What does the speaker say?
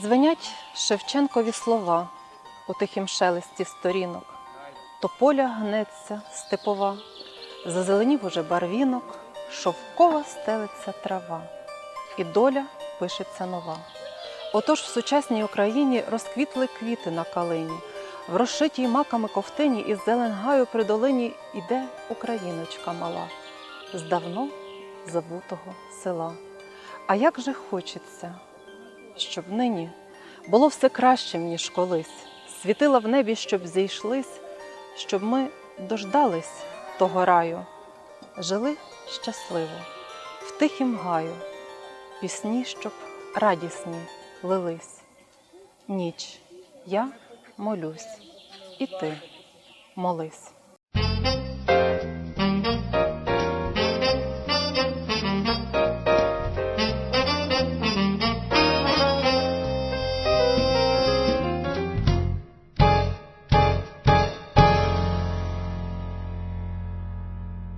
Дзвенять Шевченкові слова у тихім шелесті сторінок. Тополя гнеться степова, зазеленів уже барвінок, шовкова стелиться трава, і доля пишеться нова. Отож в сучасній Україні розквітли квіти на калині, в розшитій маками ковтині із зелен гаю при долині іде україночка мала з давно забутого села. А як же хочеться, щоб нині було все кращим, ніж колись, світила в небі, щоб зійшлись, щоб ми дождались того раю, жили щасливо, в тихім гаю, пісні, щоб радісні лились. Ніч, я молюсь, і ти молись.